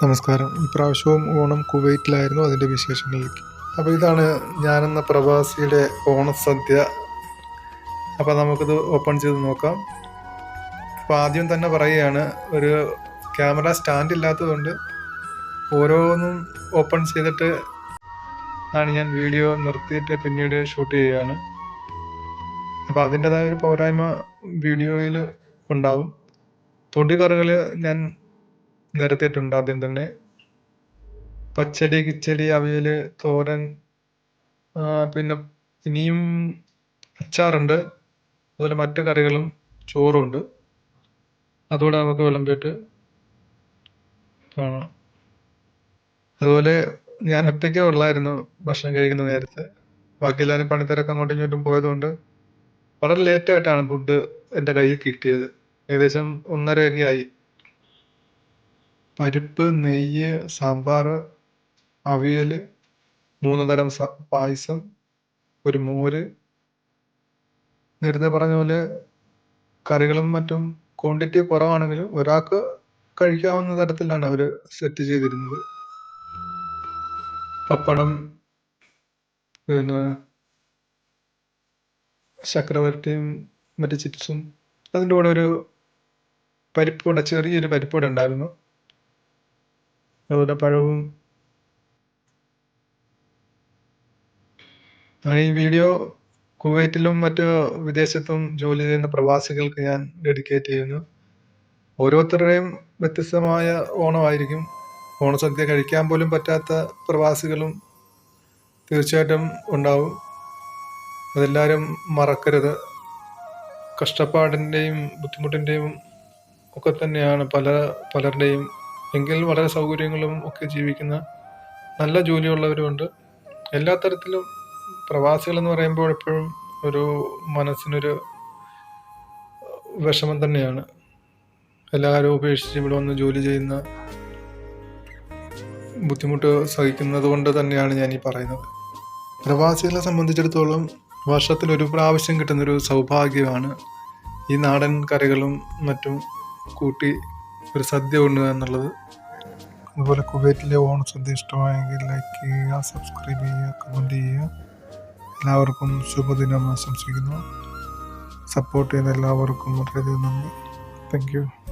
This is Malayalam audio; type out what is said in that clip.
നമസ്കാരം. ഇപ്രാവശ്യവും ഓണം കുവൈറ്റിലായിരുന്നു അതിന്റെ വിശേഷങ്ങളിലേക്ക്. അപ്പോൾ ഇതാണ് ഞാനെന്ന പ്രവാസിയുടെ ഓണസദ്യ. അപ്പോൾ നമുക്കിത് ഓപ്പൺ ചെയ്ത് നോക്കാം. അപ്പോൾ ആദ്യം തന്നെ പറയുകയാണ് ഒരു ക്യാമറ സ്റ്റാൻഡ് ഇല്ലാത്തതുകൊണ്ട് ഓരോന്നും ഓപ്പൺ ചെയ്തിട്ട് ആണ് ഞാൻ വീഡിയോ നിർത്തിയിട്ട് പിന്നീട് ഷൂട്ട് ചെയ്യുകയാണ്. അപ്പോൾ അതിന്റെതായ ഒരു പോരായ്മ വീഡിയോയിൽ ഉണ്ടാവും. തൊടികറികൾ ഞാൻ നിരത്തിയിട്ടുണ്ട് ആദ്യം തന്നെ പച്ചടി കിച്ചടി അവിയൽ തോരൻ പിന്നെ ഇനിയും അച്ചാറുണ്ട്. അതുപോലെ മറ്റു കറികളും ചോറുണ്ട്. അതുകൂടെ നമുക്ക് വിളമ്പിയിട്ട് കാണാം. അതുപോലെ ഞാൻ ഒറ്റയ്ക്കേ ഉള്ളായിരുന്നു ഭക്ഷണം കഴിക്കുന്ന നേരത്തെ. ബാക്കി എല്ലാവരും പണിത്തിരക്ക് അങ്ങോട്ടും ഇങ്ങോട്ടും പോയതുകൊണ്ട് വളരെ ലേറ്റ് ആയിട്ടാണ് ഫുഡ് എന്റെ കയ്യിൽ കിട്ടിയത്. ഏകദേശം ഒന്നരയൊക്കെ ആയി. പരിപ്പ് നെയ്യ് സാമ്പാർ അവിയൽ മൂന്ന് തരം പായസം ഒരു മോര്. നേരത്തെ പറഞ്ഞ പോലെ കറികളും മറ്റും ക്വാണ്ടിറ്റി കുറവാണെങ്കിലും ഒരാൾക്ക് കഴിക്കാവുന്ന തരത്തിലാണ് അവർ സെറ്റ് ചെയ്തിരുന്നത്. പപ്പടം പിന്നെ ചക്രവർത്തിയും മറ്റു ചിപ്സും. അതിന്റെ കൂടെ ഒരു പരിപ്പ് പരിപ്പുവട ചെറിയൊരു പരിപ്പുവട ഉണ്ടായിരുന്നു. അതുപോലെ പഴവും ഈ വീഡിയോ കുവൈറ്റിലും മറ്റ് വിദേശത്തും ജോലി ചെയ്യുന്ന പ്രവാസികൾക്ക് ഞാൻ ഡെഡിക്കേറ്റ് ചെയ്യുന്നു. ഓരോരുത്തരുടെയും വ്യത്യസ്തമായ ഓണമായിരിക്കും. ഓണസദ്യ കഴിക്കാൻ പോലും പറ്റാത്ത പ്രവാസികളും തീർച്ചയായിട്ടും ഉണ്ടാവും. അതെല്ലാവരും മറക്കരുത്. കഷ്ടപ്പാടിന്റെയും ബുദ്ധിമുട്ടിന്റെയും ഒക്കെ തന്നെയാണ് പല പലരുടെയും എങ്കിൽ വളരെ സൗകര്യങ്ങളും ഒക്കെ ജീവിക്കുന്ന നല്ല ജോലിയുള്ളവരുമുണ്ട്. എല്ലാ തരത്തിലും പ്രവാസികൾ എന്ന് പറയുമ്പോൾ എപ്പോഴും ഒരു മനസ്സിനൊരു വിഷമം തന്നെയാണ്. എല്ലാവരും ഉപേക്ഷിച്ച് ഇവിടെ വന്ന് ജോലി ചെയ്യുന്ന ബുദ്ധിമുട്ട് സഹിക്കുന്നത് കൊണ്ട് തന്നെയാണ് ഞാൻ ഈ പറയുന്നത്. പ്രവാസികളെ സംബന്ധിച്ചിടത്തോളം വർഷത്തിൽ ഒരു പ്രാവശ്യം കിട്ടുന്നൊരു സൗഭാഗ്യമാണ് ഈ നാടൻ കറികളും മറ്റും കൂട്ടി ഒരു സദ്യ ഉണ്ണുക എന്നുള്ളത്. അതുപോലെ കുവൈറ്റിലെ ഓണസദ്യ ഇഷ്ടമായെങ്കിൽ ലൈക്ക് ചെയ്യുക സബ്സ്ക്രൈബ് ചെയ്യുക കമന്റ് ചെയ്യുക. എല്ലാവർക്കും ശുഭദിനം ആശംസിക്കുന്നു. സപ്പോർട്ട് ചെയ്യുന്ന എല്ലാവർക്കും വളരെയധികം നന്ദി. Thank you